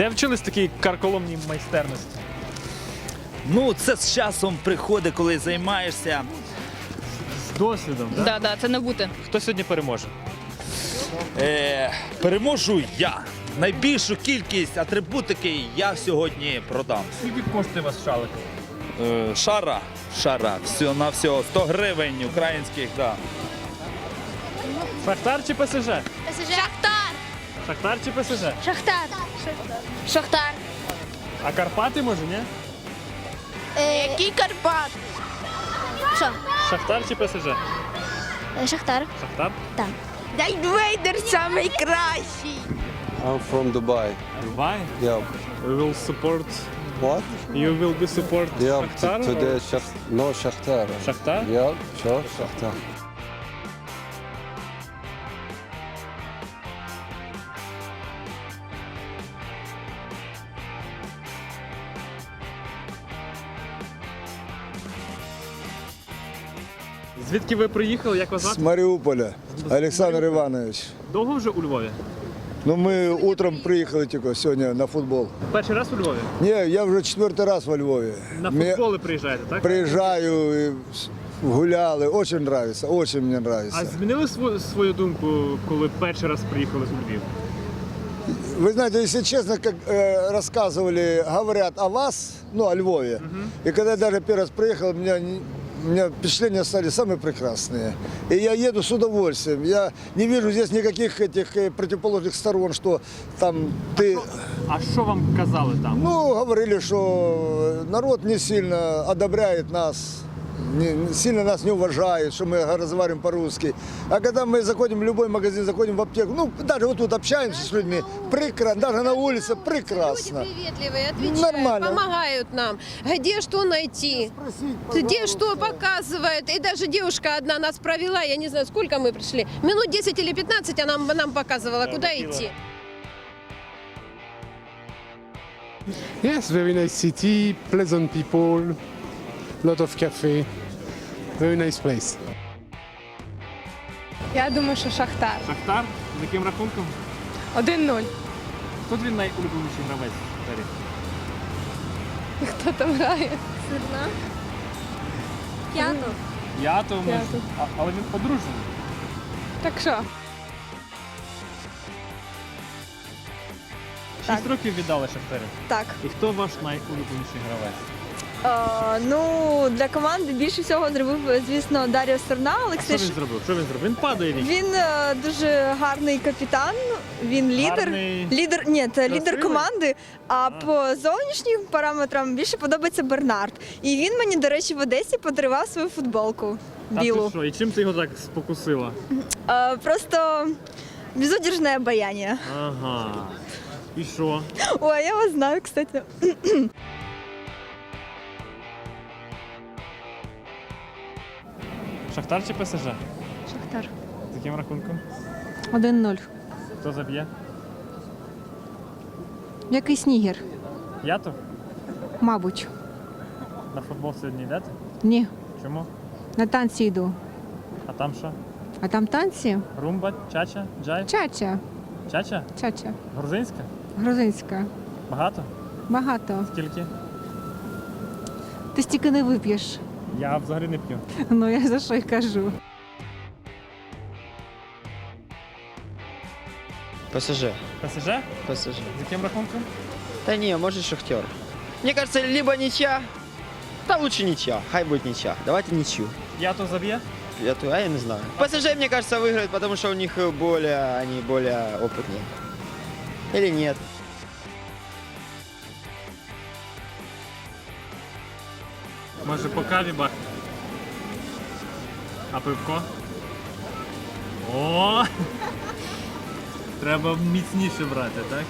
Де вчились такій карколомній майстерності? Ну, це з часом приходить, коли займаєшся. З досвідом, так? Да, да, це не бути. Хто сьогодні переможе? Е, переможу я. Найбільшу кількість атрибутики я сьогодні продам. Скільки коштує вас шалик? Е, шара, шара, все на все, 100 гривень українських, да. Шахтар чи ПСЖ? Шахтар! Шахтар чи ПСЖ? Шахтар! Шахтар! А Карпати може, ні? Який Карпат? Що? Шахтар чи ПСЖ? Шахтар. Шахтар? Так. Дай Вейдер самий кращий. I'm from Dubai. Why? Yeah. We will support, What? you will be support Yeah. Шахтар? t- today, Shakh... no Shakhtar. Шахтар? Yeah, sure, Shakhtar. Звідки ви приїхали? Як вас С звати? Мариуполя. Александр Иванович. Довго вже у Львові? Ну, мы утром приехали тільки сегодня на футбол. Перший раз у Львові? Не, я вже четвертий раз во Львові. На Мне- футболи приїжджаєте, так? Приезжаю, и гуляли, очень нравится, очень мне А нравится. змінили свою, свою думку, коли перший раз приїхали у Львів? Вы знаете, если честно, как э, рассказывали, говорят о вас, ну, о Львове. И когда я даже первый раз приехал, у меня, не- у меня впечатления стали самые прекрасные. И я еду с удовольствием. Я не вижу здесь никаких этих э, противоположных сторон, что там ты... А що вам казали там? Ну, говорили, что народ не сильно одобряет нас, не, не Сильно нас не уважает, что мы разговариваем по-русски. А когда мы заходим в любой магазин, заходим в аптеку, ну, даже вот тут общаемся с людьми, прекрасно, даже на улице прекрасно. Люди приветливые, отвечают, Нормально. помогают нам. Где что найти, где что показывают. И даже девушка одна нас провела, я не знаю, сколько мы пришли. Минут 10 или 15 она нам, нам показывала, куда идти. Yes, very nice city, pleasant people, lot of cafe, very nice place. Я думаю, що Шахтар. Шахтар? З яким рахунком? 1-0. Хто твій найулюбленіший гравець в Шахтарі? Хто там грає? П'яту. Я то може. А, але він одружений. Так що? Шість років віддали Шахтарю. Так. І хто ваш найулюбленіший гравець? Е, ну, для команди більше всього зробив, звісно, Дар'я Сторна, А що Олексій. він Ш- зробив? Що він зробив? Він падає вік. Він е, дуже гарний капітан, він лідер. Гарний. Лідер, ні, це лідер Красивий? команди. А по зовнішнім параметрам більше подобається Бернард. І він мені, до речі, в Одесі подарував свою футболку А ти білу. що? І чим ти його так спокусила? Е, просто безудержне обаяние. Ага. І що? Ой, я вас знаю, кстати. Шахтар чи ПСЖ? Шахтар. З яким рахунком? 1-0. Хто заб'є? Якийсь нігер, Я то? мабуть. На футбол сьогодні йдете? Ні. Чому? На танці йду. А там що? А там танці? Румба, чача, джай? Чача. Чача? Чача. Грузинська? Грузинська. Багато? Багато. Скільки? Ти стільки не вип'єш. Я взагалі не п'ю. Ну я за що й кажу. ПСЖ. ПСЖ? ПСЖ. З яким рахунком? Да не, может Шахтер. Мне кажется, либо ничья, да лучше ничья. Хай будет ничья. Давайте ничью. Я то заб'є? Я, то- а я не знаю. ПСЖ, мне кажется, выиграет, потому что у них э, более, они более опытные. Или нет? Може по каві бахне? А пивко? О! Треба міцніше брати, так?